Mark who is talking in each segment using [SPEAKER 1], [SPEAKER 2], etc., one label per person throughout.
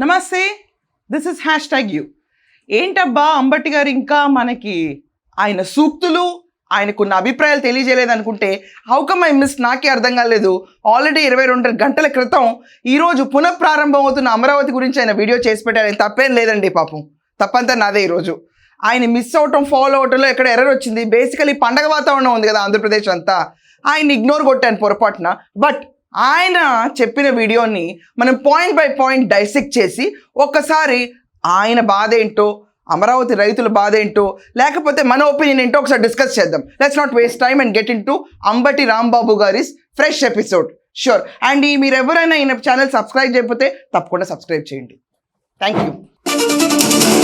[SPEAKER 1] నమస్తే this is hashtag you ఏంటబ్బా అంబటి గారు ఇంకా మనకి ఆయన సూక్తులు ఆయనకున్న అభిప్రాయాలు తెలియజేయలేదు అనుకుంటే హౌ ఐ మిస్ నాకే అర్థం కాలేదు. ఆల్రెడీ ఇరవై రెండు గంటల క్రితం ఈరోజు పునఃప్రారంభం అవుతున్న అమరావతి గురించి ఆయన వీడియో చేసి పెట్టారు. ఆయన తప్పేం లేదండి పాపం. తప్పంతా నాదే ఈరోజు. ఆయన మిస్ అవటం ఫాలో అవటంలో ఎక్కడ ఎర్రర్ వచ్చింది? బేసికలీ పండగ వాతావరణం ఉంది కదా ఆంధ్రప్రదేశ్ అంతా. ఆయన ఇగ్నోర్ కొట్టాను పొరపాటున. బట్ ఆయన చెప్పిన వీడియోని మనం పాయింట్ బై పాయింట్ డైసెక్ట్ చేసి ఒక్కసారి ఆయన బాధ ఏంటో అమరావతి రైతుల బాధ ఏంటో లేకపోతే మన ఒపీనియన్ ఏంటో ఒకసారి డిస్కస్ చేద్దాం. Let's not waste time and get into Ambati Rambabu గారి ఫ్రెష్ ఎపిసోడ్ షూర్ అండ్ ఈ మీరు ఎవరైనా ఈయన ఛానల్ సబ్స్క్రైబ్ చేయకపోతే తప్పకుండా సబ్స్క్రైబ్ చేయండి. థ్యాంక్ యూ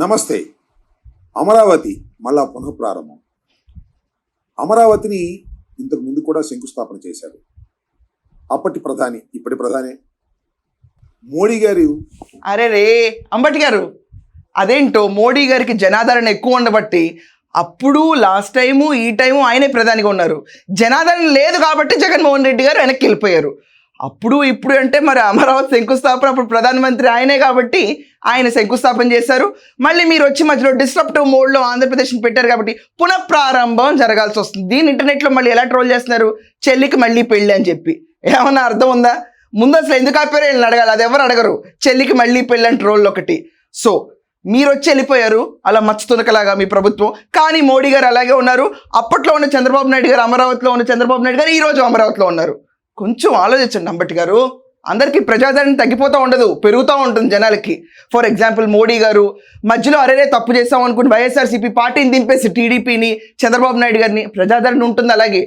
[SPEAKER 2] నమస్తే. అమరావతి మళ్ళా పునఃప్రారంభం అమరావతిని ఇంతకు ముందు కూడా శంకుస్థాపన చేశారు. అప్పటి ప్రధాని ఇప్పటి ప్రధాని. మోడీ గారు
[SPEAKER 1] అరే రే అంబటి గారు అదేంటో మోడీ గారికి జనాదరణ ఎక్కువ ఉండబట్టి అప్పుడు లాస్ట్ టైము ఈ టైము ఆయనే ప్రధానిగా ఉన్నారు. జనాదరణ లేదు కాబట్టి జగన్మోహన్ రెడ్డి గారు వెనక్కి వెళ్ళిపోయారు. అప్పుడు ఇప్పుడు అంటే మరి అమరావతి శంకుస్థాపన అప్పుడు ప్రధానమంత్రి ఆయనే కాబట్టి ఆయన శంకుస్థాపన చేశారు. మళ్ళీ మీరు వచ్చి మధ్యలో డిస్ట్రప్టివ్ మోడ్లో ఆంధ్రప్రదేశ్ని పెట్టారు కాబట్టి పునఃప్రారంభం జరగాల్సి వస్తుంది. దీని ఇంటర్నెట్లో మళ్ళీ ఎలా ట్రోల్ చేస్తున్నారు? చెల్లికి మళ్ళీ పెళ్ళి అని చెప్పి. ఏమన్నా అర్థం ఉందా? ముందు అసలు ఎందుకు ఆపారు? వీళ్ళని అడగాలి. అది ఎవరు అడగరు. చెల్లికి మళ్ళీ పెళ్ళి అని ట్రోల్ ఒకటి. సో మీరు వచ్చి వెళ్ళిపోయారు. అలా మచ్చుతునకలాగా మీ ప్రభుత్వం. కానీ మోడీ గారు అలాగే ఉన్నారు. అప్పట్లో ఉన్న చంద్రబాబు నాయుడు గారు అమరావతిలో ఉన్న చంద్రబాబు నాయుడు గారు ఈ రోజు అమరావతిలో ఉన్నారు. కొంచెం ఆలోచించండి అంబటి గారు. అందరికీ ప్రజాదరణ తగ్గిపోతూ ఉండదు పెరుగుతూ ఉంటుంది జనాలకి. ఫర్ ఎగ్జాంపుల్ మోడీ గారు మధ్యలో అరేరే తప్పు చేస్తాం అనుకుని వైఎస్ఆర్సీపీ పార్టీని దింపేసి టీడీపీని చంద్రబాబు నాయుడు గారిని ప్రజాదరణ ఉంటుంది అలాగే.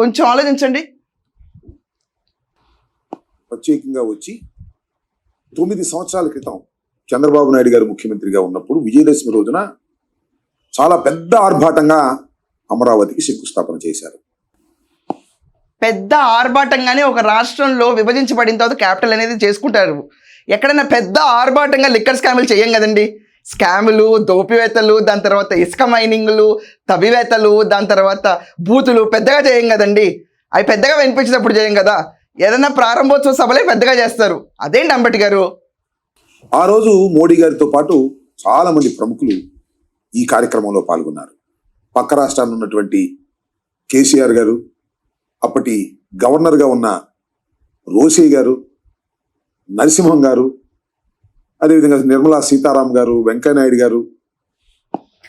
[SPEAKER 1] కొంచెం ఆలోచించండి.
[SPEAKER 2] ప్రత్యేకంగా వచ్చి తొమ్మిది సంవత్సరాల క్రితం చంద్రబాబు నాయుడు గారు ముఖ్యమంత్రిగా ఉన్నప్పుడు విజయదశమి రోజున చాలా పెద్ద ఆర్భాటంగా అమరావతికి శంకుస్థాపన చేశారు.
[SPEAKER 1] పెద్ద ఆర్భాటంగానే ఒక రాష్ట్రంలో విభజించబడిన తర్వాత క్యాపిటల్ అనేది చేసుకుంటారు. ఎక్కడైనా పెద్ద ఆర్భాటంగా లిక్కర్ స్కాములు చేయం కదండి. స్కాములు దోపివేతలు దాని తర్వాత ఇసుక మైనింగ్లు తవివేతలు దాని తర్వాత బూతులు పెద్దగా చేయం కదండి. అవి పెద్దగా వినిపించినప్పుడు చేయం కదా. ఏదైనా ప్రారంభోత్సవ సభలే పెద్దగా చేస్తారు. అదేంటి అంబటి గారు?
[SPEAKER 2] ఆ రోజు మోడీ గారితో పాటు చాలా మంది ప్రముఖులు ఈ కార్యక్రమంలో పాల్గొన్నారు. పక్క రాష్ట్రాల్లో ఉన్నటువంటి కేసీఆర్ గారు అప్పటి గవర్నర్గా ఉన్న రోసే గారు నరసింహం గారు అదేవిధంగా నిర్మలా సీతారాం గారు వెంకయ్యనాయుడు గారు.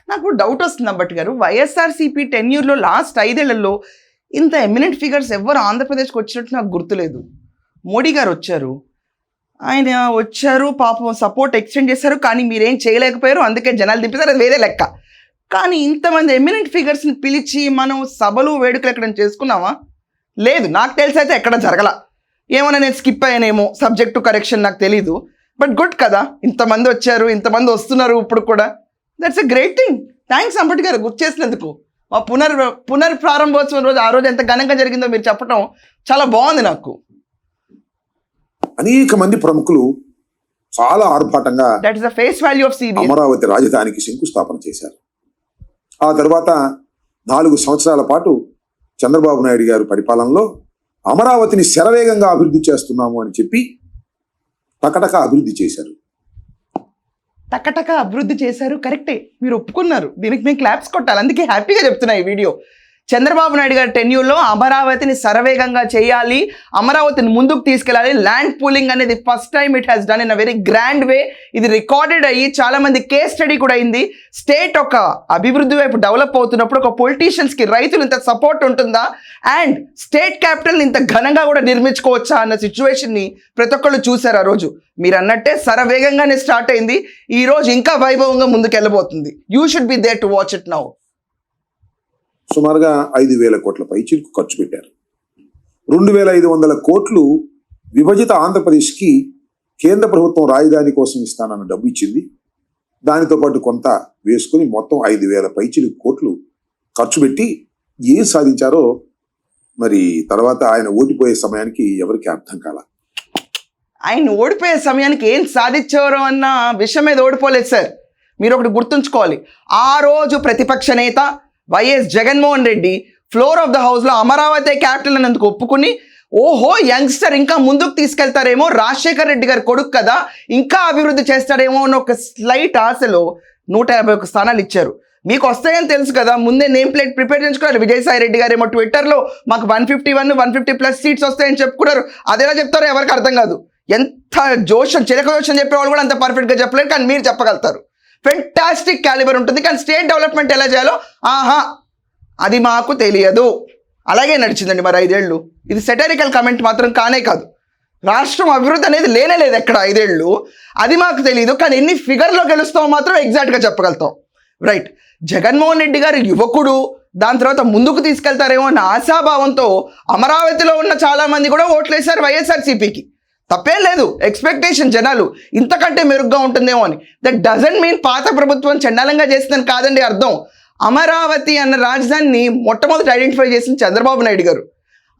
[SPEAKER 1] నాకు డౌట్ వస్తుంది అంబట్ గారు వైఎస్ఆర్సీపీ టెన్యూర్లో లాస్ట్ ఐదేళ్ళలో ఇంత ఎమినెంట్ ఫిగర్స్ ఎవరు ఆంధ్రప్రదేశ్కి వచ్చినట్టు నాకు గుర్తులేదు. మోడీ గారు వచ్చారు. ఆయన వచ్చారు పాపం సపోర్ట్ ఎక్స్టెండ్ చేశారు కానీ మీరేం చేయలేకపోయారు అందుకే జనాలు దింపేశారు అది వేరే లెక్క. కానీ ఇంతమంది ఎమినెంట్ ఫిగర్స్ని పిలిచి మనం సభలు వేడుకలు ఎక్కడ చేసుకున్నామా? లేదు నాకు తెలిసి అయితే ఎక్కడ జరగల. ఏమన్నా నేను స్కిప్ అయ్యానేమో సబ్జెక్టు కరెక్షన్ నాకు తెలీదు. బట్ గుడ్ కదా ఇంతమంది వచ్చారు ఇంతమంది వస్తున్నారు ఇప్పుడు కూడా. That's a great thing thanks Ambati garu గుర్తు చేసినందుకు. మా పునర్ పునర్ ప్రారంభోత్సవం రోజు ఆ రోజు ఎంత ఘనంగా జరిగిందో మీరు చెప్పడం చాలా బాగుంది నాకు.
[SPEAKER 2] అనేక మంది ప్రముఖులు చాలా ఆర్భాటంగా
[SPEAKER 1] that is the face value of CBS
[SPEAKER 2] Amaravati రాజధానికి శంకుస్థాపన చేశారు. ఆ తర్వాత నాలుగు సంవత్సరాల పాటు చంద్రబాబు నాయుడు గారి పరిపాలనలో అమరావతిని శరవేగంగా అభివృద్ధి చేస్తున్నాము అని చెప్పి టకటక అభివృద్ధి చేశారు.
[SPEAKER 1] టకటక అభివృద్ధి చేశారు. కరెక్టే. మీరు ఒప్పుకున్నారు. దీనికి మేము క్లాప్స్ కొట్టాలి. అందుకే హ్యాపీగా చెప్తున్నా ఈ వీడియో. చంద్రబాబు నాయుడు గారి టెన్యూర్లో అమరావతిని శరవేగంగా చేయాలి అమరావతిని ముందుకు తీసుకెళ్ళాలి ల్యాండ్ పూలింగ్ అనేది first time it has done in a very grand way ఇది రికార్డెడ్ అయ్యి చాలా మంది కేస్ స్టడీ కూడా అయింది. స్టేట్ ఒక అభివృద్ధి వైపు డెవలప్ అవుతున్నప్పుడు ఒక politicians కి రైతులు ఇంత సపోర్ట్ ఉంటుందా? అండ్ స్టేట్ క్యాపిటల్ ఇంత ఘనంగా కూడా నిర్మించుకోవచ్చా అన్న సిచ్యువేషన్ని ప్రతి ఒక్కళ్ళు చూశారు ఆ రోజు. మీరు అన్నట్టే శరవేగంగానే స్టార్ట్ అయింది. ఈ రోజు ఇంకా వైభవంగా ముందుకెళ్ళబోతుంది. You should be there to watch it now
[SPEAKER 2] సుమారుగా ఐదు వేల కోట్ల పైచిలకు ఖర్చు పెట్టారు. రెండు వేల ఐదు వందల కోట్లు విభజిత ఆంధ్రప్రదేశ్కి కేంద్ర ప్రభుత్వం రాజధాని కోసం ఇస్తానన్న డబ్బు ఇచ్చింది. దానితో పాటు కొంత వేసుకుని మొత్తం ఐదు వేల పైచిలు కోట్లు ఖర్చు పెట్టి ఏం సాధించారో మరి తర్వాత ఆయన ఓడిపోయే సమయానికి ఎవరికి అర్థం కాల?
[SPEAKER 1] ఆయన ఓడిపోయే సమయానికి ఏం సాధించారు అన్న విషయం మీద ఓడిపోలేదు సార్. మీరు ఒకటి గుర్తుంచుకోవాలి. ఆ రోజు ప్రతిపక్ష నేత YS Jaganmohan Reddy floor of the హౌస్లో అమరావతి క్యాపిటల్ అన్నందుకు ఒప్పుకుని ఓహో యంగ్స్టర్ ఇంకా ముందుకు తీసుకెళ్తారేమో రాజశేఖర్ రెడ్డి గారు కొడుకు కదా ఇంకా అభివృద్ధి చేస్తాడేమో అని ఒక స్లైట్ ఆశలో నూట యాభై ఒక స్థానాలు ఇచ్చారు. మీకు వస్తాయని తెలుసు కదా ముందే నేమ్ ప్లేట్ ప్రిపేర్ చేయించుకున్నారు విజయసాయి రెడ్డి గారు ఏమో ట్విట్టర్లో మాకు one fifty one one fifty plus seats వస్తాయని చెప్పుకున్నారు. అదేలా చెప్తారో ఎవరికి అర్థం కాదు. ఎంత జోషం చిలక జోషం చెప్పేవాళ్ళు కూడా అంత పర్ఫెక్ట్గా చెప్పలేరు కానీ మీరు చెప్పగలుగుతారు. ఫెంటాస్టిక్ క్యాలిబర్ ఉంటుంది. కానీ స్టేట్ డెవలప్మెంట్ ఎలా చేయాలో? ఆహా అది మాకు తెలియదు. అలాగే నడిచిందండి మరి ఐదేళ్ళు. ఇది సెటరికల్ కమెంట్ మాత్రం కానే కాదు. రాష్ట్రం అభివృద్ధి అనేది లేనే లేదు ఎక్కడ ఐదేళ్ళు. అది మాకు తెలియదు కానీ ఎన్ని ఫిగర్లో గెలుస్తామో మాత్రం ఎగ్జాక్ట్గా చెప్పగలుగుతాం. రైట్ జగన్మోహన్ రెడ్డి గారు యువకుడు. దాని తర్వాత ముందుకు తీసుకెళ్తారేమో అన్న ఆశాభావంతో అమరావతిలో ఉన్న చాలామంది కూడా కూడా ఓట్లేశారు వైఎస్ఆర్సీపీకి. తప్పేం లేదు. ఎక్స్పెక్టేషన్ జనాలు ఇంతకంటే మెరుగ్గా ఉంటుందేమో అని. దట్ డజంట్ మీన్ పాత ప్రభుత్వం చండాలంగా చేసిందని కాదండి అర్థం. అమరావతి అన్న రాజధానిని మొట్టమొదటి ఐడెంటిఫై చేసిన చంద్రబాబు నాయుడు గారు.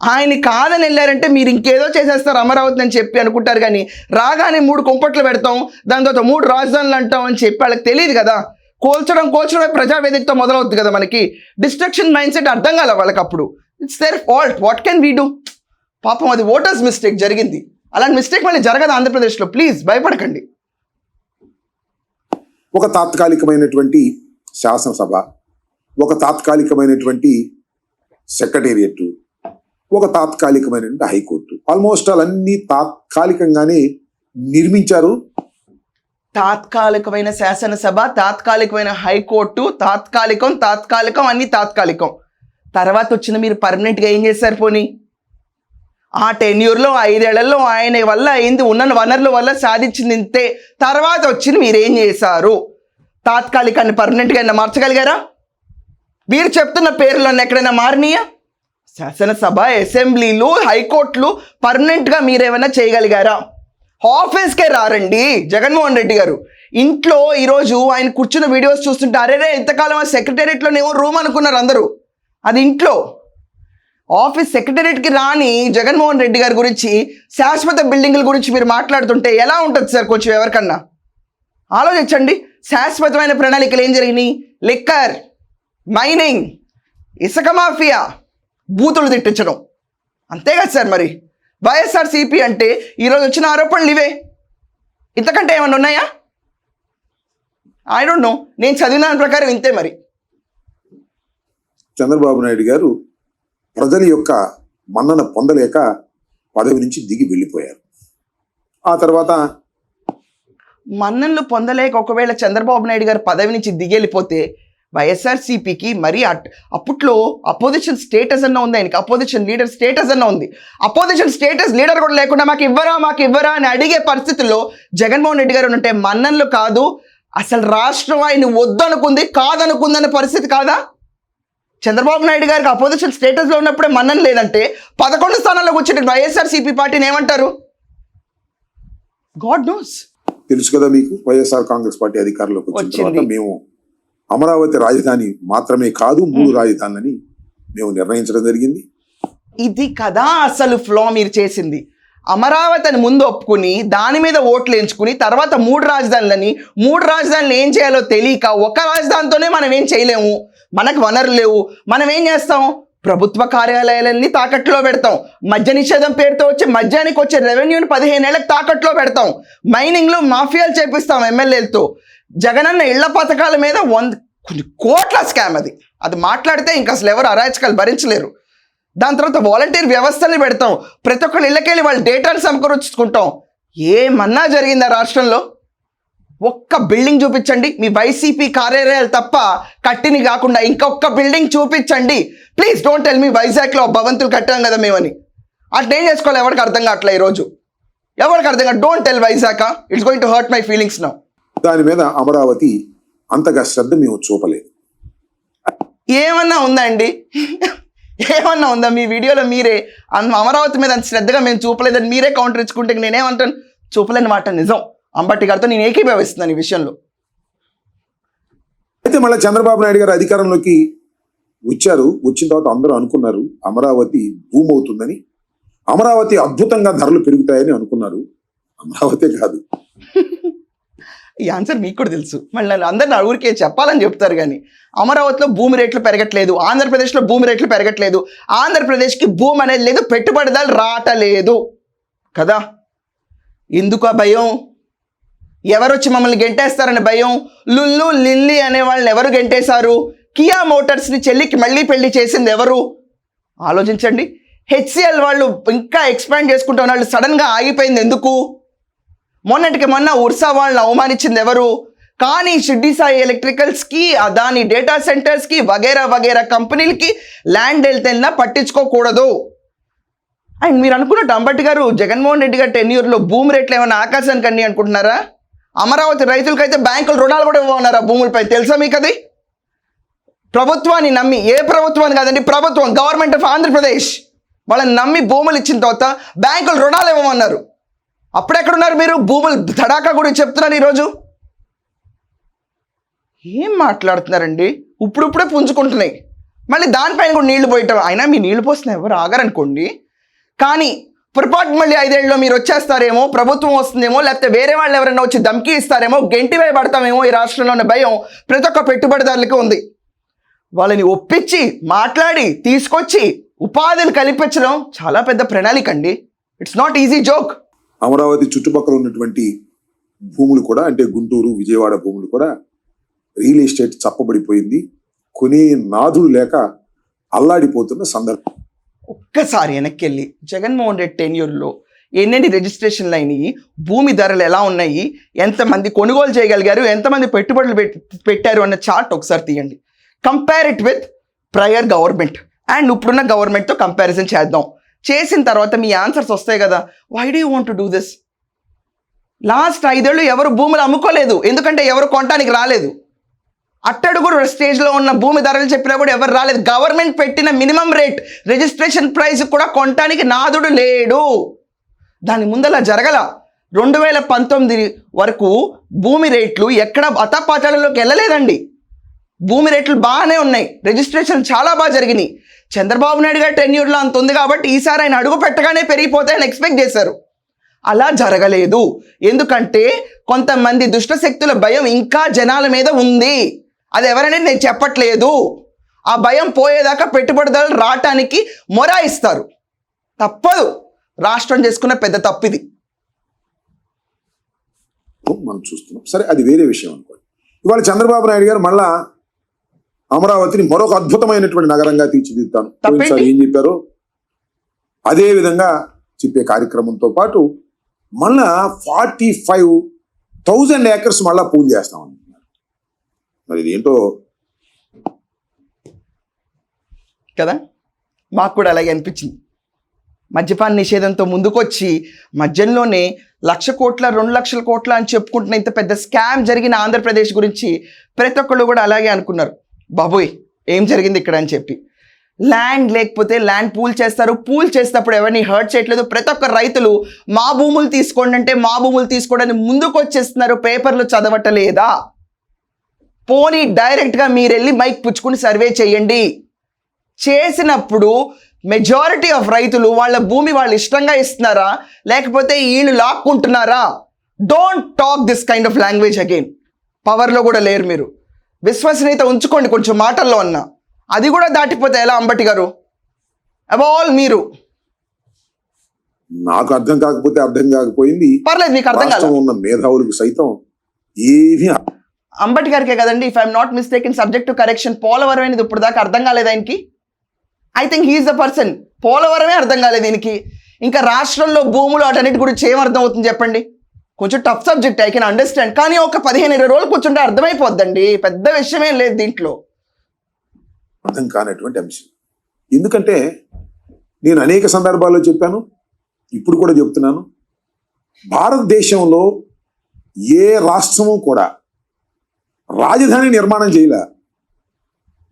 [SPEAKER 1] ఆయన కాదని వెళ్ళారంటే మీరు ఇంకేదో చేసేస్తారు అమరావతి అని చెప్పి అనుకుంటారు కానీ రాగానే మూడు కుంపట్లు పెడతాం దాని తర్వాత మూడు రాజధానులు అంటాం అని చెప్పి వాళ్ళకి తెలియదు కదా. కోల్చడం కోల్చడమే ప్రజావేదికతో మొదలవుతుంది కదా మనకి. డిస్ట్రక్షన్ మైండ్ సెట్ అర్థం కాలే వాళ్ళకి అప్పుడు. It's their fault what can we do పాపం అది ఓటర్స్ మిస్టేక్ జరిగింది. అలాంటి మిస్టేక్ మళ్ళీ జరగదు ఆంధ్రప్రదేశ్లో? ప్లీజ్ భయపడకండి.
[SPEAKER 2] ఒక తాత్కాలికమైనటువంటి శాసనసభ ఒక తాత్కాలికమైనటువంటి సెక్రటేరియట్ ఒక తాత్కాలికమైనటువంటి హైకోర్టు. ఆల్మోస్ట్ ఆల్ అన్ని తాత్కాలికంగానే నిర్మించారు.
[SPEAKER 1] తాత్కాలికమైన శాసనసభ తాత్కాలికమైన హైకోర్టు తాత్కాలికం తాత్కాలికం అన్ని తాత్కాలికం. తర్వాత వచ్చిన మీరు పర్మనెంట్గా ఏం చేశారు పోనీ? ఆ టెన్యూర్లో ఐదేళ్ళలో ఆయన వల్ల అయింది ఉన్న వనరుల వల్ల సాధించింది ఇంతే. తర్వాత వచ్చింది మీరేం చేశారు? తాత్కాలికాన్ని పర్మనెంట్గా అయినా మార్చగలిగారా? మీరు చెప్తున్న పేర్లను ఎక్కడైనా మారినాయా? శాసనసభ అసెంబ్లీలు హైకోర్టులు పర్మనెంట్గా మీరేమైనా చేయగలిగారా? ఆఫీస్కే రారండి జగన్మోహన్ రెడ్డి గారు. ఇంట్లో ఈరోజు ఆయన కూర్చున్న వీడియోస్ చూస్తుంటే అరేరే ఎంతకాలం ఆ సెక్రటేరియట్లోనేమో రూమ్ అనుకున్నారు అందరూ. అది ఇంట్లో. ఆఫీస్ సెక్రటరియట్కి రాని జగన్మోహన్ రెడ్డి గారి గురించి శాశ్వత బిల్డింగుల గురించి మీరు మాట్లాడుతుంటే ఎలా ఉంటుంది సార్ కొంచెం ఎవరికన్నా? ఆలోచించండి. శాశ్వతమైన ప్రణాళికలు ఏం జరిగినాయి? లిక్కర్ మైనింగ్ ఇసుక మాఫియా బూతులు తిట్టించడం. అంతే కదా సార్ మరి? వైఎస్ఆర్సీపీ అంటే ఈరోజు వచ్చిన ఆరోపణలు ఇవే. ఇంతకంటే ఏమన్నా ఉన్నాయా? ఐ డోంట్ నో నేను చదివిన ప్రకారం ఇంతే మరి.
[SPEAKER 2] చంద్రబాబు నాయుడు గారు ప్రజల యొక్క మన్నన పొందలేక పదవి నుంచి దిగి వెళ్ళిపోయారు. ఆ తర్వాత
[SPEAKER 1] మన్నన్లు పొందలేక ఒకవేళ చంద్రబాబు నాయుడు గారు పదవి నుంచి దిగెళ్ళిపోతే వైఎస్ఆర్సీపీకి మరి అట్ అప్పట్లో అపోజిషన్ స్టేటస్ అన్న ఉంది ఆయనకి. అపోజిషన్ లీడర్ స్టేటస్ అన్న ఉంది. అపోజిషన్ స్టేటస్ లీడర్ కూడా లేకుండా మాకు ఇవ్వరా మాకు ఇవ్వరా అని అడిగే పరిస్థితుల్లో జగన్మోహన్ రెడ్డి గారు ఉంటే మన్నన్లు కాదు. అసలు రాష్ట్రం ఆయన వద్దనుకుంది కాదనుకుందనే పరిస్థితి కాదా? చంద్రబాబు నాయుడు గారికి అపోజిషన్ స్టేటస్లో ఉన్నప్పుడే మన్నన్ లేదంటే పదకొండు స్థానాల్లో కూర్చుంటే వైఎస్ఆర్సీపీ పార్టీని ఏమంటారు? గాడ్ నోస్
[SPEAKER 2] తెలుసు కదా మీకు వైఎస్ఆర్ కాంగ్రెస్ పార్టీ అధికారంలోకి వచ్చిన. తర్వాత మేము అమరావతి రాజధాని మాత్రమే కాదు మూడు రాజధానులని మేము నిర్ణయించడం జరిగింది.
[SPEAKER 1] ఇది కదా అసలు ఫ్లో మీరు చేసింది. అమరావతి అని ముందు ఒప్పుకుని దాని మీద ఓట్లు ఎంచుకుని తర్వాత మూడు రాజధానులని మూడు రాజధానులు ఏం చేయాలో తెలియక ఒక రాజధానితోనే మనం ఏం చేయలేము. మనకు వనరులు లేవు. మనం ఏం చేస్తాం? ప్రభుత్వ కార్యాలయాలన్నీ తాకట్లో పెడతాం. మద్య నిషేధం పేరుతో వచ్చే మద్యానికి వచ్చే రెవెన్యూని పదిహేను ఏళ్ళకి తాకట్లో పెడతాం. మైనింగ్లో మాఫియాలు చేపిస్తాం ఎమ్మెల్యేలతో. జగనన్న ఇళ్ళ పథకాల మీద వంద కొన్ని కోట్ల స్కామ్ అది. అది మాట్లాడితే ఇంకా అసలు ఎవరు అరాచకాలు భరించలేరు. దాని తర్వాత వాలంటీర్ వ్యవస్థని పెడతాం. ప్రతి ఒక్కరి ఇళ్ళకెళ్ళి వాళ్ళ డేటాను సమకూర్చుకుంటాం. ఏమన్నా జరిగిందా రాష్ట్రంలో? ఒక్క బిల్డింగ్ చూపించండి. మీ వైసీపీ కార్యాలయాలు తప్ప కట్టిని కాకుండా ఇంకొక బిల్డింగ్ చూపించండి. ప్లీజ్ డోంట్ టెల్ మీ వైజాగ్లో భవంతులు కట్టాం కదా మేమని. అట్లా ఏం చేసుకోవాలి? ఎవరికి అర్థం కావట్లే ఈరోజు. ఎవరికి అర్థం కాదు don't tell Vizag it's going to hurt my feelings now
[SPEAKER 2] దాని మీద అమరావతి అంతగా శ్రద్ధ మేము చూపలేదు.
[SPEAKER 1] ఏమన్నా ఉందా అండి? ఏమన్నా ఉందా? మీ వీడియోలో మీరే అమరావతి మీద అంత శ్రద్ధగా మేము చూపలేదని మీరే కౌంటర్ ఇచ్చుకుంటే నేనేమంటాను? చూపలేని మాట నిజం. అంబటి గారితో నేను ఏకీభవిస్తున్నాను ఈ విషయంలో.
[SPEAKER 2] అయితే మళ్ళీ చంద్రబాబు నాయుడు గారు అధికారంలోకి వచ్చారు. వచ్చిన తర్వాత అందరూ అనుకున్నారు అమరావతి భూమి అవుతుందని. అమరావతి అద్భుతంగా ధరలు పెరుగుతాయని అనుకున్నారు. అమరావతి కాదు.
[SPEAKER 1] ఈ ఆన్సర్ మీకు కూడా తెలుసు. మళ్ళీ నన్ను అందరు నా ఊరికే చెప్పాలని చెప్తారు కానీ అమరావతిలో భూమి రేట్లు పెరగట్లేదు ఆంధ్రప్రదేశ్లో భూమి రేట్లు పెరగట్లేదు ఆంధ్రప్రదేశ్కి భూమి అనేది లేదు పెట్టుబడిదారులు రావటలేదు. కదా? ఎందుకు ఆ భయం? ఎవరొచ్చి మమ్మల్ని గెంటేస్తారని భయం? లుల్లు లిల్లీ అనే వాళ్ళని ఎవరు గెంటేశారు? కియా మోటార్స్ని చెల్లికి మళ్ళీ పెళ్ళి చేసింది ఎవరు? ఆలోచించండి. హెచ్సిఎల్ వాళ్ళు ఇంకా ఎక్స్పాండ్ చేసుకుంటున్న వాళ్ళు సడన్గా ఆగిపోయింది ఎందుకు? మొన్నటికి మొన్న ఉర్సా వాళ్ళని అవమానించింది ఎవరు? కానీ షిడ్డి సాయి ఎలక్ట్రికల్స్కి అదాని డేటా సెంటర్స్కి వగేరా వగేరా కంపెనీలకి ల్యాండ్ వెళ్తేనా పట్టించుకోకూడదు? అండ్ మీరు అనుకున్నట్టు అంబటి గారు జగన్మోహన్ రెడ్డి గారి టెన్యూర్లో భూమి రేట్లు ఏమైనా ఆకాశానికి అండి అనుకుంటున్నారా? అమరావతి రైతులకైతే బ్యాంకులు రుణాలు కూడా ఇవ్వమన్నారా భూములపై? తెలుసా మీకు అది ప్రభుత్వాన్ని నమ్మి ఏ ప్రభుత్వాన్ని కాదండి ప్రభుత్వం గవర్నమెంట్ ఆఫ్ ఆంధ్రప్రదేశ్. వాళ్ళని నమ్మి భూములు ఇచ్చిన తర్వాత బ్యాంకులు రుణాలు ఇవ్వమన్నారు. అప్పుడెక్కడున్నారు మీరు? భూములు తడాకా కూడా చెప్తున్నారు ఈరోజు. ఏం మాట్లాడుతున్నారండి? ఇప్పుడిప్పుడే పుంజుకుంటున్నాయి. మళ్ళీ దానిపైన కూడా నీళ్ళు పోయటం అయినా మీ నీళ్ళు పోసిన ఎవరు ఆగారనుకోండి. కానీ పొరపాటు మళ్ళీ ఐదేళ్ళలో మీరు వచ్చేస్తారేమో ప్రభుత్వం వస్తుందేమో లేకపోతే వేరే వాళ్ళు ఎవరైనా వచ్చి ధమ్కి ఇస్తారేమో గెంటి వేయబడతామేమో ఈ రాష్ట్రంలో ఉన్న భయం ప్రతి ఒక్క పెట్టుబడిదారులకి ఉంది. వాళ్ళని ఒప్పించి మాట్లాడి తీసుకొచ్చి ఉపాధిని కల్పించడం చాలా పెద్ద ప్రణాళిక అండి. It's not easy joke
[SPEAKER 2] Amaravati చుట్టుపక్కల ఉన్నటువంటి భూములు కూడా అంటే గుంటూరు విజయవాడ భూములు కూడా రియల్ ఎస్టేట్ చప్పబడిపోయింది. కొనే నాదుడు లేక అల్లాడిపోతున్న సందర్భం.
[SPEAKER 1] ఒక్కసారి వెనక్కి వెళ్ళి జగన్మోహన్ రెడ్డి టెన్యూర్లో ఎన్నెన్ని రిజిస్ట్రేషన్లు అయినాయి భూమి ధరలు ఎలా ఉన్నాయి ఎంతమంది కొనుగోలు చేయగలిగారు ఎంతమంది పెట్టుబడులు పెట్టారు అన్న చార్ట్ ఒకసారి తీయండి. Compare it with prior government and ఇప్పుడున్న గవర్నమెంట్తో కంపారిజన్ చేద్దాం. చేసిన తర్వాత మీ ఆన్సర్స్ వస్తాయి కదా. Why do want to do this last ఐదేళ్ళు ఎవరు భూములు అమ్ముకోలేదు. ఎందుకంటే ఎవరు కొనడానికి రాలేదు. అట్టడుగుడు స్టేజ్లో ఉన్న భూమి ధరలు చెప్పినా కూడా ఎవరు రాలేదు. గవర్నమెంట్ పెట్టిన మినిమం రేట్ రిజిస్ట్రేషన్ ప్రైస్ కూడా కొనటానికి నాదుడు లేడు. దాని ముందలా జరగల రెండు వేల పంతొమ్మిది వరకు భూమి రేట్లు ఎక్కడ అతపాతాళంలోకి వెళ్ళలేదండి. భూమి రేట్లు బాగానే ఉన్నాయి. రిజిస్ట్రేషన్ చాలా బాగా జరిగినాయి. చంద్రబాబు నాయుడు గారి టెన్యూర్లో అంత ఉంది కాబట్టి ఈసారి ఆయన అడుగు పెట్టగానే పెరిగిపోతాయని ఎక్స్పెక్ట్ చేశారు. అలా జరగలేదు. ఎందుకంటే కొంతమంది దుష్ట శక్తుల భయం ఇంకా జనాల మీద ఉంది. అది ఎవరనేది నేను చెప్పట్లేదు. ఆ భయం పోయేదాకా పెట్టుబడిదారులు రావటానికి మొరాయిస్తారు. తప్పదు. రాష్ట్రం చేసుకున్న పెద్ద తప్పిది.
[SPEAKER 2] మనం చూస్తున్నాం. సరే అది వేరే విషయం అనుకోండి. ఇవాళ చంద్రబాబు నాయుడు గారు మళ్ళా అమరావతిని మరొక అద్భుతమైనటువంటి నగరంగా తీర్చిదిద్దాను? పోయినసారి ఏం చెప్పారో? అదే విధంగా చెప్పే కార్యక్రమంతో పాటు మళ్ళా ఫార్టీ ఫైవ్ థౌజండ్ ఏకర్స్ మళ్ళా పూల్ చేస్తాం అంటున్నారు మరి ఇదేంటో?
[SPEAKER 1] కదా? మాకు కూడా అలాగే అనిపించింది. మద్యపాన నిషేధంతో ముందుకొచ్చి మద్యంలోనే లక్ష కోట్ల రెండు లక్షల కోట్ల అని చెప్పుకుంటున్న ఇంత పెద్ద స్కామ్ జరిగిన ఆంధ్రప్రదేశ్ గురించి ప్రతి ఒక్కళ్ళు కూడా అలాగే అనుకున్నారు. బాబోయ్ ఏం జరిగింది ఇక్కడ? అని చెప్పి. ల్యాండ్ లేకపోతే ల్యాండ్ పూల్ చేస్తారు. పూల్ చేసినప్పుడు ఎవరిని హర్ట్ చేయట్లేదు. ప్రతి ఒక్క రైతులు మా భూములు తీసుకోండి అంటే మా భూములు తీసుకోవడానికి ముందుకు వచ్చేస్తున్నారు పేపర్లు చదవటలేదా పోనీ డైరెక్ట్గా మీరు వెళ్ళి మైక్ పుచ్చుకుని సర్వే చేయండి. చేసినప్పుడు మెజారిటీ ఆఫ్ రైతులు వాళ్ళ భూమి వాళ్ళు ఇష్టంగా ఇస్తున్నారా? లేకపోతే వీళ్ళు లాక్కుంటున్నారా? Don't talk this kind of language again పవర్లో కూడా లేరు మీరు. విశ్వసనీయత ఉంచుకోండి కొంచెం మాటల్లో అన్న. అది కూడా దాటిపోతే ఎలా అంబటి గారు? అబాల్ మీరు.
[SPEAKER 2] నాకు అర్థం కాకపోతే అర్థం కాకపోయింది.
[SPEAKER 1] పర్లేదు మీకు అర్థం కాదు
[SPEAKER 2] ఉన్న మేధావులకు సైతం ఏమీ
[SPEAKER 1] అంబటి గారికే కదండి if I'm not mistake in subject to correction Polavaram అనేది ఇప్పుడు దాకా అర్థం కాలేదు ఆయనకి? I think he's the person పోలవరమే అర్థం కాలేదు దీనికి ఇంకా రాష్ట్రంలో భూములు అటన్నిటి గురించి ఏం అర్థం అవుతుంది చెప్పండి? కొంచెం tough subject I can understand కానీ ఒక పదిహేను ఇరవై రోజులు కూర్చుంటే అర్థమైపోద్దండి. పెద్ద విషయమేం లేదు దీంట్లో.
[SPEAKER 2] అర్థం కానటువంటి అంశం. ఎందుకంటే నేను అనేక సందర్భాల్లో చెప్పాను ఇప్పుడు కూడా చెప్తున్నాను. భారతదేశంలో ఏ రాష్ట్రము కూడా రాజధాని నిర్మాణం చేయలే.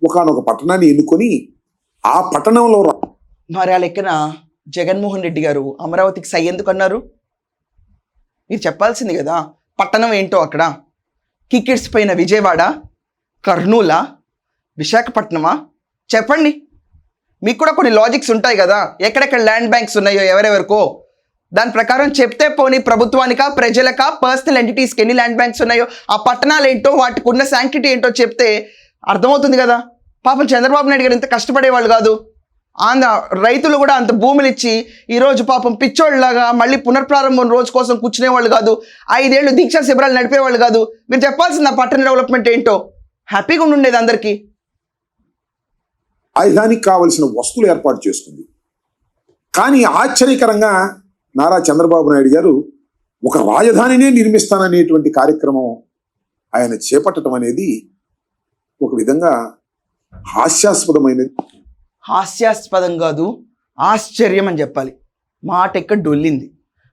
[SPEAKER 2] ఒకనొక పట్టణాన్ని ఎన్నుకొని ఆ పట్టణంలో రా-
[SPEAKER 1] మరి ఆ లెక్కన జగన్మోహన్ రెడ్డి గారు అమరావతికి సై ఎందుకు అన్నారు? మీరు చెప్పాల్సింది కదా పట్టణం ఏంటో అక్కడ? కికెట్స్ పైన విజయవాడ కర్నూలా విశాఖపట్నమా? చెప్పండి. మీకు కూడా కొన్ని లాజిక్స్ ఉంటాయి కదా ఎక్కడెక్కడ ల్యాండ్ బ్యాంక్స్ ఉన్నాయో ఎవరెవరికో? దాని ప్రకారం చెప్తే పోనీ ప్రభుత్వానికా ప్రజలకా పర్సనల్ ఎంటిటీస్కి ఎన్ని ల్యాండ్ బ్యాంక్స్ ఉన్నాయో ఆ పట్టణాలు ఏంటో వాటికి ఉన్న శాంక్టిటీ ఏంటో చెప్తే అర్థమవుతుంది కదా. పాపం చంద్రబాబు నాయుడు గారు ఇంత కష్టపడేవాళ్ళు కాదు. ఆంధ్ర రైతులు కూడా అంత భూములు ఇచ్చి ఈరోజు పాపం పిచ్చోళ్ళలాగా మళ్ళీ పునర్ప్రారంభం రోజు కోసం కూర్చునేవాళ్ళు కాదు. ఐదేళ్ళు దీక్షా శిబిరాలు నడిపేవాళ్ళు కాదు. మీరు చెప్పాల్సింది ఆ పట్టణ డెవలప్మెంట్ ఏంటో. హ్యాపీగా ఉండేది అందరికీ.
[SPEAKER 2] రాజధానికి కావలసిన వస్తువులు ఏర్పాటు చేసుకుంది. కానీ ఆశ్చర్యకరంగా నారా చంద్రబాబు నాయుడు గారు ఒక రాజధానినే నిర్మిస్తాననేటువంటి కార్యక్రమం ఆయన చేపట్టడం అనేది ఒక విధంగా హాస్యాస్పదమైనది.
[SPEAKER 1] హాస్యాస్పదం కాదు ఆశ్చర్యం అని చెప్పాలి. మాట ఎక్కడ డొల్లింది?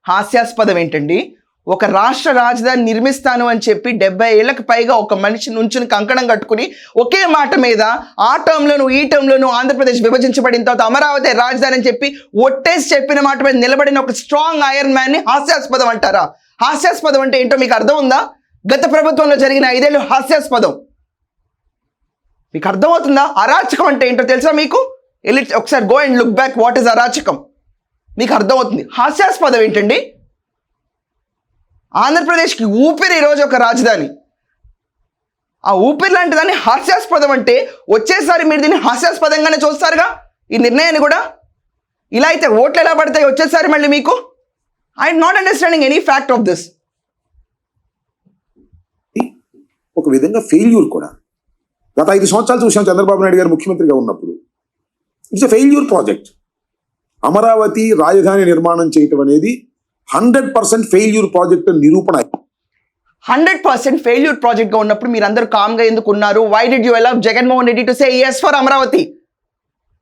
[SPEAKER 1] హాస్యాస్పదం ఏంటండి? ఒక రాష్ట్ర రాజధాని నిర్మిస్తాను అని చెప్పి డెబ్బై ఏళ్ళకి పైగా ఒక మనిషి నుంచుని కంకణం కట్టుకుని ఒకే మాట మీద ఆ టర్మ్లోను ఈ టర్మ్లోను ఆంధ్రప్రదేశ్ విభజించబడిన తర్వాత అమరావతి రాజధాని అని చెప్పి ఒట్టేసి చెప్పిన మాట మీద నిలబడిన ఒక స్ట్రాంగ్ ఐరన్ మ్యాన్ని హాస్యాస్పదం అంటారా? హాస్యాస్పదం అంటే ఏంటో మీకు అర్థం ఉందా? గత ప్రభుత్వంలో జరిగిన ఐదేళ్ళు హాస్యాస్పదం. మీకు అర్థమవుతుందా? అరాచకం అంటే ఏంటో తెలుసా మీకు? వెళ్ళి ఒకసారి go and look back what is అరాచకం? మీకు అర్థమవుతుంది. హాస్యాస్పదం ఏంటండి? ఆంధ్రప్రదేశ్కి ఊపిరి ఈరోజు ఒక రాజధాని. ఆ ఊపిరి లాంటి దాన్ని హాస్యాస్పదం అంటే వచ్చేసారి మీరు దీన్ని హాస్యాస్పదంగానే చూస్తారుగా? ఈ నిర్ణయాన్ని కూడా? ఇలా అయితే ఓట్లు ఎలా పడతాయి వచ్చేసారి మళ్ళీ మీకు? I not understanding any fact of this
[SPEAKER 2] ఒక విధంగా ఫెయిల్యూర్ కూడా. గత ఐదు సంవత్సరాలు చూసాం చంద్రబాబు నాయుడు గారు ముఖ్యమంత్రిగా ఉన్నప్పుడు. It's a failure project Amaravati రాజధాని నిర్మాణం చేయటం అనేది హండ్రెడ్ పర్సెంట్ ఫెయిల్యూర్ ప్రాజెక్ట్ నిరూపణ
[SPEAKER 1] హండ్రెడ్ పర్సెంట్ ఫెయిల్యూర్ ప్రాజెక్ట్గా ఉన్నప్పుడు మీరు అందరూ కామ్గా ఎందుకు ఉన్నారు? Why did you allow Jaganmohan Reddy to say yes for Amaravati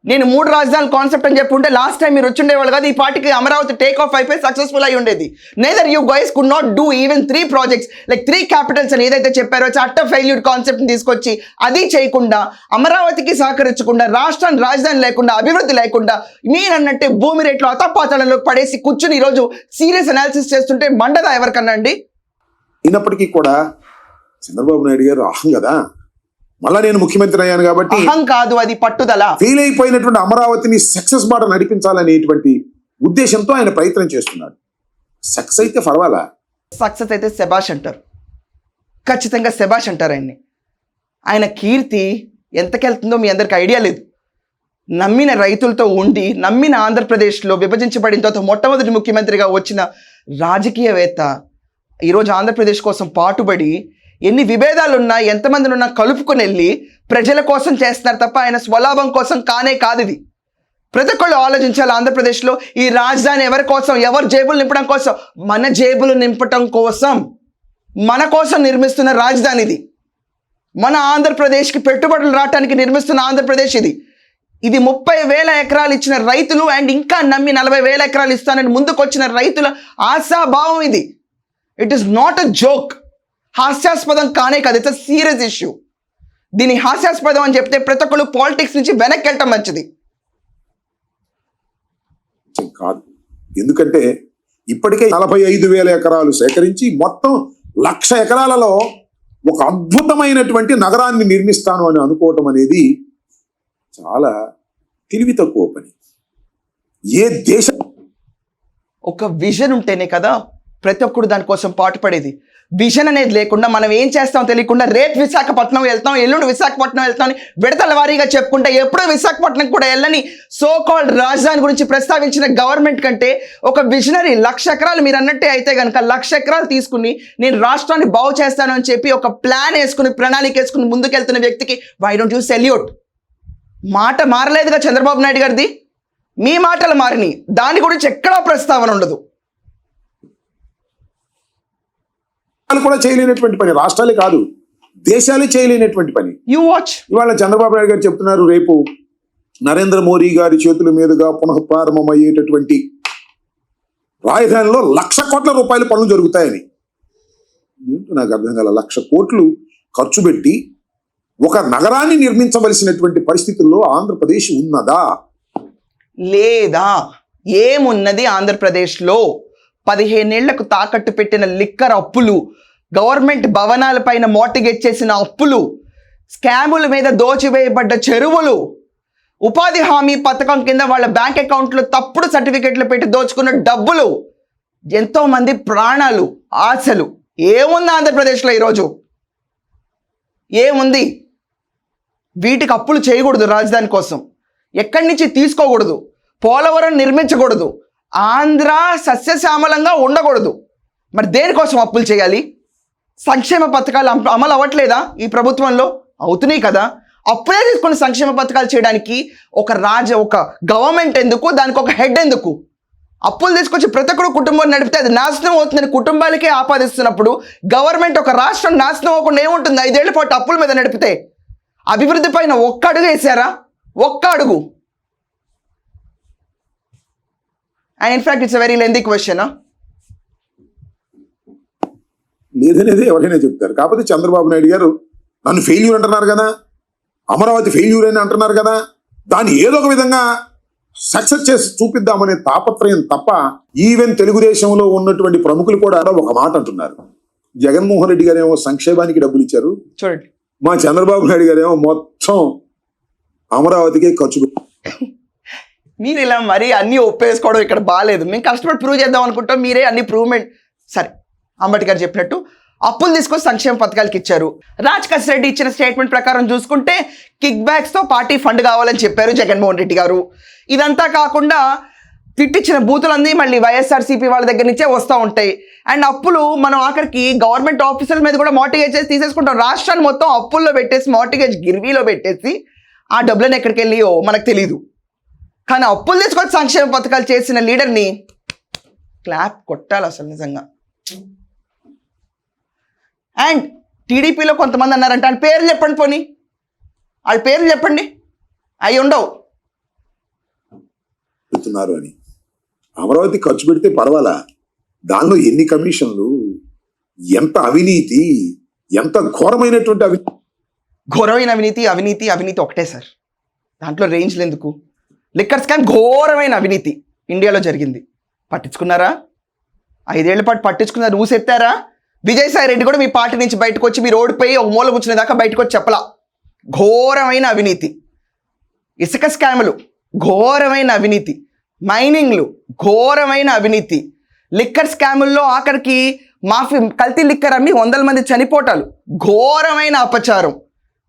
[SPEAKER 1] నేను మూడు రాజధానులు కాన్సెప్ట్ అని చెప్పుంటే లాస్ట్ టైం మీరు వచ్చిండేవాళ్ళు కాదు ఈ పార్టీకి అమరావతి టేక్ ఆఫ్ అయిపోయి సక్సెస్ఫుల్ అయి ఉండేది. Neither you guys could not do even three projects like three capitals అని ఏదైతే చెప్పారో చట్ట ఫెయిల్యూడ్ కాన్సెప్ట్ని తీసుకొచ్చి అది చేయకుండా అమరావతికి సహకరించకుండా రాష్ట్రాన్ని రాజధాని లేకుండా అభివృద్ధి లేకుండా మీరన్నట్టే భూమి రేట్లు అతపాతాళంలో పడేసి కూర్చుని ఈరోజు సీరియస్ అనాలిసిస్ చేస్తుంటే మండదా ఎవరికన్నా అండి?
[SPEAKER 2] అయినప్పటికీ కూడా చంద్రబాబు నాయుడు గారు అహం కదా? మళ్ళా నేను ముఖ్యమంత్రి అయ్యాను కాబట్టి
[SPEAKER 1] అహం కాదు అది పట్టుదల.
[SPEAKER 2] ఫెయిల్ అయిపోయినటువంటి అమరావతిని సక్సెస్ బాట నడిపించాలనేటువంటి ఉద్దేశంతో ఆయన ప్రయత్నం చేస్తున్నాడు. సక్సెస్ అయితే పర్వాలా?
[SPEAKER 1] సక్సెస్ అయితే శబాష్ అంటారు. ఖచ్చితంగా శబాష్ అంటారు ఆయన్ని. ఆయన కీర్తి ఎంతకెళ్తుందో మీ అందరికి ఐడియా లేదు. నమ్మిన రైతులతో ఉండి నమ్మిన ఆంధ్రప్రదేశ్లో విభజించబడిన తర్వాత మొట్టమొదటి ముఖ్యమంత్రిగా వచ్చిన రాజకీయవేత్త ఈరోజు ఆంధ్రప్రదేశ్ కోసం పాటుపడి ఎన్ని విభేదాలున్నా ఎంతమందినున్నా ఉన్నా కలుపుకొని వెళ్ళి ప్రజల కోసం చేస్తున్నారు తప్ప ఆయన స్వలాభం కోసం కానే కాదు ఇది. ప్రతి ఒక్కళ్ళు ఆలోచించాలి ఆంధ్రప్రదేశ్లో ఈ రాజధాని ఎవరి కోసం ఎవరు జేబులు నింపడం కోసం? మన జేబులు నింపటం కోసం. మన కోసం నిర్మిస్తున్న రాజధాని ఇది. మన ఆంధ్రప్రదేశ్కి పెట్టుబడులు రావడానికి నిర్మిస్తున్న ఆంధ్రప్రదేశ్ ఇది. ఇది ముప్పై వేల ఎకరాలు ఇచ్చిన రైతులు అండ్ ఇంకా నమ్మి నలభై వేల ఎకరాలు ఇస్తానని ముందుకు వచ్చిన రైతుల ఆశాభావం ఇది. It is not a joke హాస్యాస్పదం కానే కాదు ఇట్స్ సీరియస్ ఇష్యూ దీని హాస్యాస్పదం అని చెప్తే ప్రతి ఒక్కళ్ళు పాలిటిక్స్ నుంచి వెనక్కి వెళ్ళటం మంచిది.
[SPEAKER 2] కాదు. ఎందుకంటే ఇప్పటికే నలభై ఐదు వేల ఎకరాలు సేకరించి మొత్తం లక్ష ఎకరాలలో ఒక అద్భుతమైనటువంటి నగరాన్ని నిర్మిస్తాను అని అనుకోవటం అనేది చాలా తెలివి తక్కువ పని. ఏ దేశం
[SPEAKER 1] ఒక విజన్ ఉంటేనే కదా ప్రతి ఒక్కడు దానికోసం పాటుపడేది. విజన్ అనేది లేకుండా మనం ఏం చేస్తాం తెలియకుండా రేపు విశాఖపట్నం వెళ్తాం ఎల్లుండి విశాఖపట్నం వెళ్తాం అని విడతల వారీగా చెప్పుకుంటే ఎప్పుడూ విశాఖపట్నం కూడా వెళ్ళని సో కాల్డ్ రాజధాని గురించి ప్రస్తావించిన గవర్నమెంట్ కంటే ఒక విజనరీ లక్ష ఎకరాలు మీరు అన్నట్టే అయితే కనుక లక్ష ఎకరాలు తీసుకుని నేను రాష్ట్రాన్ని బాగు చేస్తాను అని చెప్పి ఒక ప్లాన్ వేసుకుని ప్రణాళిక వేసుకుని ముందుకెళ్తున్న వ్యక్తికి వై డోంట్ యూ సెల్యూట్ మాట మారలేదుగా చంద్రబాబు నాయుడు గారిది. మీ మాటలు మారినాయి. దాని గురించి ఎక్కడా ప్రస్తావన ఉండదు
[SPEAKER 2] రాష్ట్రాలు కూడా చేయలేనటువంటి పని రాష్ట్రాలే కాదు దేశాలే చేయలేనటువంటి పని.
[SPEAKER 1] యూ వాచ్
[SPEAKER 2] ఇవాళ చంద్రబాబు నాయుడు గారు చెప్తున్నారు రేపు నరేంద్ర మోడీ గారి చేతుల మీదుగా పునః ప్రారంభమయ్యేటటువంటి రాజధానిలో లక్ష కోట్ల రూపాయల పనులు జరుగుతాయని. నాకు అర్థం కాల లక్ష కోట్లు ఖర్చు పెట్టి ఒక నగరాన్ని నిర్మించవలసినటువంటి పరిస్థితుల్లో ఆంధ్రప్రదేశ్ ఉన్నదా?
[SPEAKER 1] లేదా? ఏమున్నది ఆంధ్రప్రదేశ్లో? పదిహేనేళ్ళకు తాకట్టు పెట్టిన లిక్కర్ అప్పులు గవర్నమెంట్ భవనాలపైన మోటిగేట్ చేసిన అప్పులు స్కాముల మీద దోచివేయబడ్డ చెరువులు ఉపాధి హామీ పథకం కింద వాళ్ళ బ్యాంక్ అకౌంట్లో తప్పుడు సర్టిఫికెట్లు పెట్టి దోచుకున్న డబ్బులు ఎంతోమంది ప్రాణాలు ఆశలు. ఏముంది ఆంధ్రప్రదేశ్లో ఈరోజు? ఏముంది? వీటికి అప్పులు చేయకూడదు రాజధాని కోసం. ఎక్కడి నుంచి తీసుకోకూడదు? పోలవరం నిర్మించకూడదు. ఆంధ్ర సస్యశ్యామలంగా ఉండకూడదు. మరి దేనికోసం అప్పులు చేయాలి? సంక్షేమ పథకాలు అమలు అవ్వట్లేదా ఈ ప్రభుత్వంలో? అవుతున్నాయి కదా. అప్పుడే తీసుకుని సంక్షేమ పథకాలు చేయడానికి ఒక రాజ ఒక గవర్నమెంట్ ఎందుకు దానికి ఒక హెడ్ ఎందుకు? అప్పులు తీసుకొచ్చి ప్రతి ఒక్కరు కుటుంబం నడిపితే అది నాశనం అవుతుందని కుటుంబాలకే ఆపాదిస్తున్నప్పుడు గవర్నమెంట్ ఒక రాష్ట్రం నాశనం అవ్వకుండా ఏముంటుంది? ఐదేళ్ళ పాటు అప్పుల మీద నడిపితే. అభివృద్ధి పైన ఒక్క అడుగు వేసారా ఒక్క అడుగు. And in fact it's very lengthy question
[SPEAKER 2] లేదనేది ఎవరైనా చెప్తారు. కాకపోతే చంద్రబాబు నాయుడు గారు నన్ను ఫెయిల్యూర్ అంటున్నారు కదా అమరావతి ఫెయిల్యూర్ అని అంటున్నారు కదా దాన్ని ఏదో ఒక విధంగా సక్సెస్ చేసి చూపిద్దామనే తాపత్రయం తప్ప ఈవెన్ తెలుగుదేశంలో ఉన్నటువంటి ప్రముఖులు కూడా ఒక మాట అంటున్నారు. జగన్మోహన్ రెడ్డి గారు ఏమో సంక్షేమానికి డబ్బులు ఇచ్చారు.
[SPEAKER 1] చూడండి.
[SPEAKER 2] మా చంద్రబాబు నాయుడు గారు ఏమో మొత్తం అమరావతికే ఖర్చు.
[SPEAKER 1] మీరు ఇలా మరీ అన్నీ ఒప్పేసుకోవడం ఇక్కడ బాగాలేదు మేము కష్టపడి ప్రూవ్ చేద్దాం అనుకుంటాం మీరే అన్ని ప్రూవ్మెంట్ సరే అంబేద్కర్ చెప్పినట్టు అప్పులు తీసుకొని సంక్షేమ పథకాలకి ఇచ్చారు. రాజ్ కస్ రెడ్డి ఇచ్చిన స్టేట్మెంట్ ప్రకారం చూసుకుంటే కిక్ బ్యాక్స్తో పార్టీ ఫండ్ కావాలని చెప్పారు జగన్మోహన్ రెడ్డి గారు. ఇదంతా కాకుండా తిట్టిచ్చిన బూతులన్నీ మళ్ళీ వైఎస్ఆర్సీపీ వాళ్ళ దగ్గర నుంచే వస్తూ ఉంటాయి. అండ్ అప్పులు మనం ఆఖరికి గవర్నమెంట్ ఆఫీసుల మీద కూడా మార్టిగేజ్ చేసి తీసేసుకుంటాం. రాష్ట్రాన్ని మొత్తం అప్పుల్లో పెట్టేసి మార్టిగేజ్ గిర్వీలో పెట్టేసి ఆ డబ్బులను ఎక్కడికి వెళ్ళియో మనకు తెలియదు కానీ అప్పులు తీసుకొని సంక్షేమ పథకాలు చేసిన లీడర్ని క్లాప్ కొట్టాలి అసలు నిజంగా. అండ్ టీడీపీలో కొంతమంది అన్నారంట వాళ్ళ పేర్లు చెప్పండి పోనీ. వాళ్ళ పేర్లు చెప్పండి. అవి ఉండవు.
[SPEAKER 2] అని. అమరావతి ఖర్చు పెడితే పర్వాలా? దానిలో ఎన్ని కమిషన్లు? ఎంత అవినీతి? ఎంత ఘోరమైనటువంటి అవి
[SPEAKER 1] ఘోరమైన అవినీతి అవినీతి అవినీతి ఒకటే సార్. దాంట్లో రేంజ్లు ఎందుకు? లిక్కర్ స్కామ్ ఘోరమైన అవినీతి ఇండియాలో జరిగింది. పట్టించుకున్నారా? ఐదేళ్ళ పాటు పట్టించుకున్నారు. ఊసెత్తారా విజయసాయి రెడ్డి కూడా మీ పార్టీ నుంచి బయటకు వచ్చి మీరు ఓడిపోయి ఒక మూల కూర్చునే దాకా బయటకు వచ్చి చెప్పలా. ఘోరమైన అవినీతి. ఇసుక స్కాములు ఘోరమైన అవినీతి. మైనింగ్లు ఘోరమైన అవినీతి. లిక్కర్ స్కాముల్లో ఆఖరికి మాఫీ కల్తీ లిక్కర్ అమ్మి వందల మంది చనిపోవటాలు. ఘోరమైన అపచారం.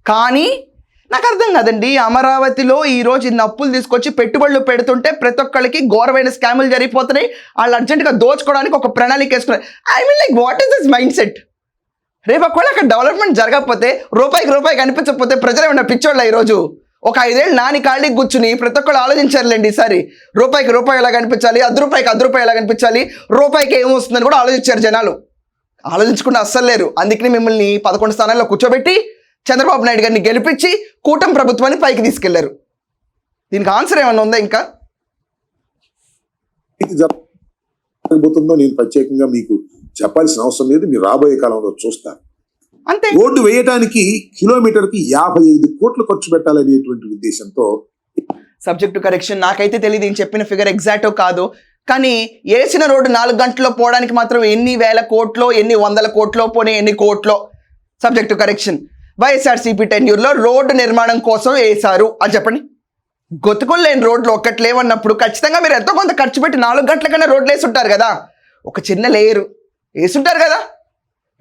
[SPEAKER 1] కానీ నాకు అర్థం కాదండి. అమరావతిలో ఈరోజు రోజు ఇన్ని అప్పులు తీసుకొచ్చి పెట్టుబడులు పెడుతుంటే ప్రతి ఒక్కరికి ఘోరమైన స్కాములు జరిగిపోతున్నాయి. వాళ్ళు అర్జెంటుగా దోచుకోవడానికి ఒక ప్రణాళిక వేసుకున్నారు. I mean like what is this mind set రేపు ఒకవేళ అక్కడ డెవలప్మెంట్ జరగకపోతే రూపాయికి రూపాయి కనిపించకపోతే ప్రజలు ఏమన్నా పిచ్చోళ్ళ ఈరోజు? ఒక ఐదేళ్ళు నాని ఖాళీ కూర్చుని ప్రతి ఒక్కళ్ళు ఆలోచించారులేండి ఈసారి. రూపాయికి రూపాయి ఎలా కనిపించాలి? అర్ధ రూపాయికి అర్ధ రూపాయి ఎలా కనిపించాలి? రూపాయికి ఏమొస్తుందని కూడా ఆలోచించారు జనాలు. ఆలోచించకుండా అస్సలు లేరు. అందుకని మిమ్మల్ని పదకొండు స్థానాల్లో కూర్చోబెట్టి చంద్రబాబు నాయుడు గారిని గెలిపించి కూటమి ప్రభుత్వాన్ని పైకి తీసుకెళ్ళారు. దీనికి ఆన్సర్ ఏమన్నా ఉందా ఇంకా?
[SPEAKER 2] జరగబోతుందో నేను ప్రత్యేకంగా మీకు చెప్పాల్సిన అవసరం లేదు. మీరు రాబోయే కాలంలో చూస్తారు.
[SPEAKER 1] అంతే.
[SPEAKER 2] రోడ్డు వేయడానికి కిలోమీటర్కి యాభై ఐదు కోట్లు ఖర్చు పెట్టాలనేటువంటి ఉద్దేశంతో
[SPEAKER 1] సబ్జెక్ట్ కరెక్షన్ నాకైతే తెలియదు ఈయన చెప్పిన ఫిగర్ ఎగ్జాక్టో కాదు. కానీ వేసిన రోడ్డు నాలుగు గంటల్లో పోవడానికి మాత్రం ఎన్ని వేల కోట్లో ఎన్ని వందల కోట్లో పోనీ ఎన్ని కోట్లో? సబ్జెక్ట్ కరెక్షన్ వైఎస్ఆర్సీపీ టెన్యూర్లో రోడ్డు నిర్మాణం కోసం వేశారు. అని చెప్పండి. గొతుకులు లేని రోడ్లు ఒక్కటి లేవన్నప్పుడు ఖచ్చితంగా మీరు ఎంతో కొంత ఖర్చు పెట్టి నాలుగు గంటల కన్నా రోడ్లు వేసుంటారు కదా. ఒక చిన్న లేయరు. వేసుంటారు కదా.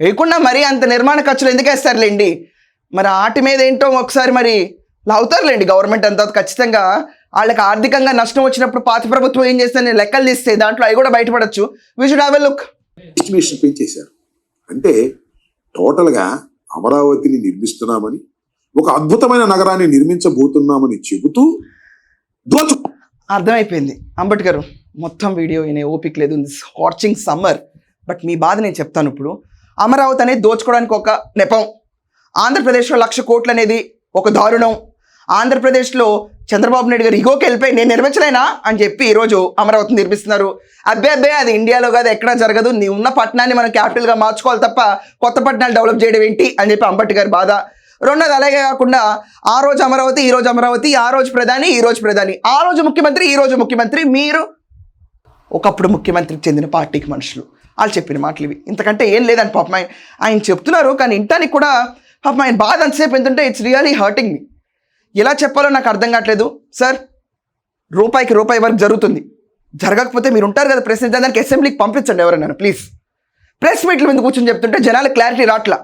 [SPEAKER 1] వేయకుండా మరీ అంత నిర్మాణ ఖర్చులు ఎందుకు వేస్తారులేండి? మరి ఆటి మీద ఏంటో ఒకసారి మరి లావుతారులేండి గవర్నమెంట్ అంతా. ఖచ్చితంగా వాళ్ళకి ఆర్థికంగా నష్టం వచ్చినప్పుడు పాత ప్రభుత్వం ఏం చేస్తే లెక్కలు తీస్తే దాంట్లో అవి కూడా బయటపడచ్చు. We should have a look
[SPEAKER 2] estimation పెంచేశారు అంటే టోటల్గా అమరావతిని నిర్మిస్తున్నామని ఒక అద్భుతమైన నగరాన్ని నిర్మించబోతున్నామని చెబుతూ దోచు
[SPEAKER 1] అర్థమైపోయింది. అంబేద్కర్ మొత్తం వీడియో వినే ఓపిక లేదు. హార్చింగ్ సమ్మర్ బట్ మీ బాధ నేను చెప్తాను ఇప్పుడు. అమరావతి అనేది దోచుకోవడానికి ఒక నెపం. ఆంధ్రప్రదేశ్లో లక్ష కోట్లు అనేది ఒక దారుణం. ఆంధ్రప్రదేశ్లో చంద్రబాబు నాయుడు గారు ఇగోకి వెళ్ళిపోయి నేను నిర్మించలేనా అని చెప్పి ఈరోజు అమరావతి నిర్మిస్తున్నారు. అబ్బే అబ్బే అది ఇండియాలో కాదు ఎక్కడా జరగదు. నీ ఉన్న పట్టణాన్ని మనం క్యాపిటల్గా మార్చుకోవాలి తప్ప కొత్త పట్టణాలు డెవలప్ చేయడం ఏంటి అని చెప్పి అంబేద్కర్ బాధ. రెండోది అలాగే కాకుండా ఆ రోజు అమరావతి ఈ రోజు అమరావతి ఆ రోజు ప్రధాని ఈ రోజు ప్రధాని. ఆ రోజు ముఖ్యమంత్రి ఈ రోజు ముఖ్యమంత్రి మీరు. ఒకప్పుడు ముఖ్యమంత్రికి చెందిన పార్టీకి మనుషులు. వాళ్ళు చెప్పిన మాటలు ఇవి. ఇంతకంటే ఏం లేదని పాపం ఆయన. ఆయన చెప్తున్నారు కానీ ఇంటానికి కూడా పాపం ఆయన బాధ అంతసేపు. ఎంతుంటే ఇట్స్ రియలీ హర్టింగ్ మీ ఎలా చెప్పాలో నాకు అర్థం కావట్లేదు. సార్ రూపాయికి రూపాయి వరకు జరుగుతుంది. జరగకపోతే మీరు ఉంటారు కదా ప్రెస్ దానికి అసెంబ్లీకి పంపించండి ఎవరైనా ప్లీజ్. ప్రెస్ మీట్ల మీద కూర్చొని చెప్తుంటే జనాలు క్లారిటీ రాట్లా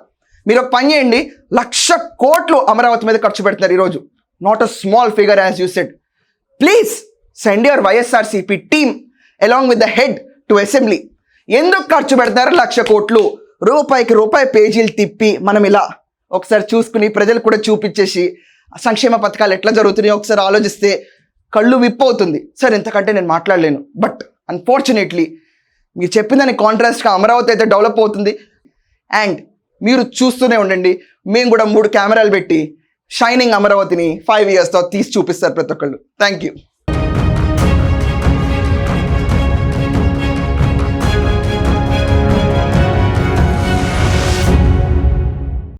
[SPEAKER 1] మీరు ఒక పని చేయండి లక్ష కోట్లు అమరావతి మీద ఖర్చు పెడుతున్నారు ఈరోజు. Not a small figure as you said please send your YSRCP team along with the head to assembly ఎందుకు ఖర్చు పెడతారు లక్ష కోట్లు. రూపాయికి రూపాయి పేజీలు తిప్పి మనం ఇలా ఒకసారి చూసుకుని ప్రజలు కూడా చూపించేసి సంక్షేమ పథకాలు ఎట్లా జరుగుతున్నాయో ఒకసారి ఆలోచిస్తే కళ్ళు విప్పవుతుంది. సార్ ఇంతకంటే నేను మాట్లాడలేను. బట్ అన్ఫార్చునేట్లీ మీరు చెప్పిన దాని కాంట్రాస్ట్గా అమరావతి అయితే డెవలప్ అవుతుంది. అండ్ మీరు చూస్తూనే ఉండండి. మేము కూడా మూడు కెమెరాలు పెట్టి షైనింగ్ అమరావతిని ఫైవ్ ఇయర్స్తో తీసి చూపిస్తారు ప్రతి ఒక్కళ్ళు. Thank you